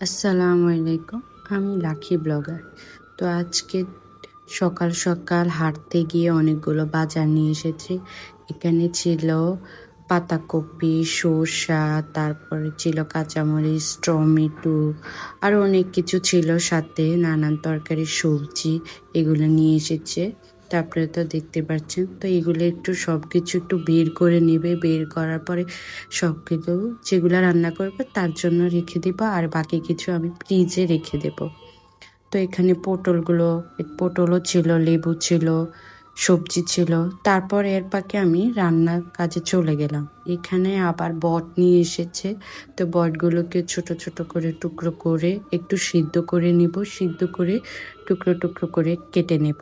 আসসালামু আলাইকুম আমি লাকি ব্লগার। তো আজকে সকাল সকাল হাঁটতে গিয়ে অনেকগুলো বাজার নিয়ে এসেছি। এখানে ছিল পাতাকপি, সর্ষা, তারপরে ছিল কাঁচামরিচ, টমেটো, আর অনেক কিছু ছিল সাথে নানান তরকারি সবজি, এগুলো নিয়ে এসেছে। তারপরে তো দেখতে পাচ্ছেন। তো এগুলো একটু সব কিছু একটু বের করে নেবে। বের করার পরে সব কিছু যেগুলো রান্না করবে তার জন্য রেখে দেবো। আর বাকি কিছু আমি ফ্রিজে রেখে দেব। তো এখানে পটলগুলো, পটলও ছিল, লেবু ছিল, সবজি ছিল। তারপর এর পাকে আমি রান্নার কাজে চলে গেলাম। এখানে আবার বট নিয়ে এসেছে। তো বটগুলোকে ছোট ছোট করে টুকরো করে একটু সিদ্ধ করে নেব। সিদ্ধ করে টুকরো টুকরো করে কেটে নেব।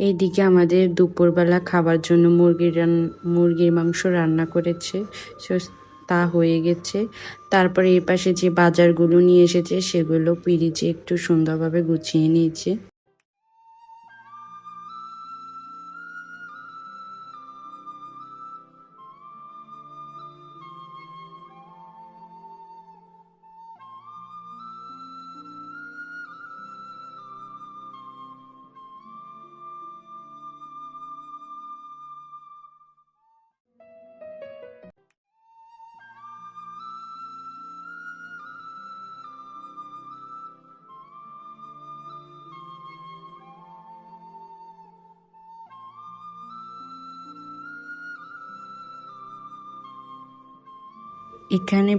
এইদিকে আমাদের দুপুরবেলা খাবার জন্য মুরগির মুরগির মাংস রান্না করেছে। সো- তা হয়ে গেছে। তারপরে এই পাশে যে বাজারগুলো নিয়ে এসেছে, সেগুলো পিরিচে একটু সুন্দরভাবে গুছিয়ে নিয়েছে।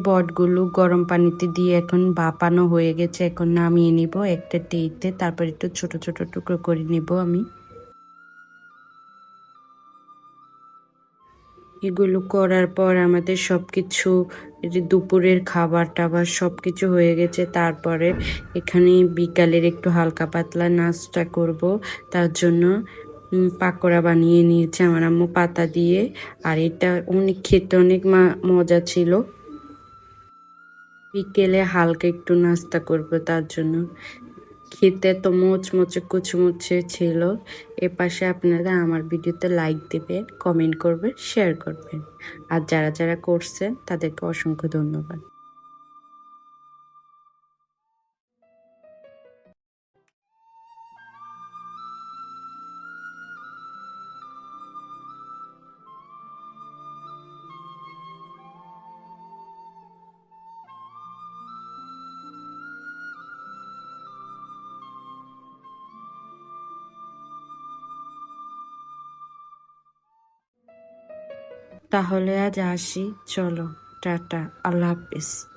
বটগুলো গরম পানিতে দিয়ে এখন বাপানো হয়ে গেছে। এখন নামিয়ে নিব একটা টেইতে, তারপর একটু ছোট ছোট টুকরো করে নেব আমি। এগুলো করার পর আমাদের সব কিছু দুপুরের খাবার টাবার সব কিছু হয়ে গেছে। তারপরে এখানে বিকালের একটু হালকা পাতলা নাস্তা করব। তার জন্য পাকোড়া বানিয়ে নিয়েছে আমার আম্মু পাতা দিয়ে। আর এটা অনেক, খেতে অনেক মজা ছিল। বিকেলে হালকা একটু নাস্তা করব তার জন্য। খেতে তো মোচমোচে, কুচমুচে ছিল। এ পাশে আপনারা আমার ভিডিওতে লাইক দেবেন কমেন্ট করবেন শেয়ার করবেন। আর যারা যারা করছেন তাদেরকে অসংখ্য ধন্যবাদ। তাহলে আজ আসি। চলো টাটা আল্লাহ হাফিজ।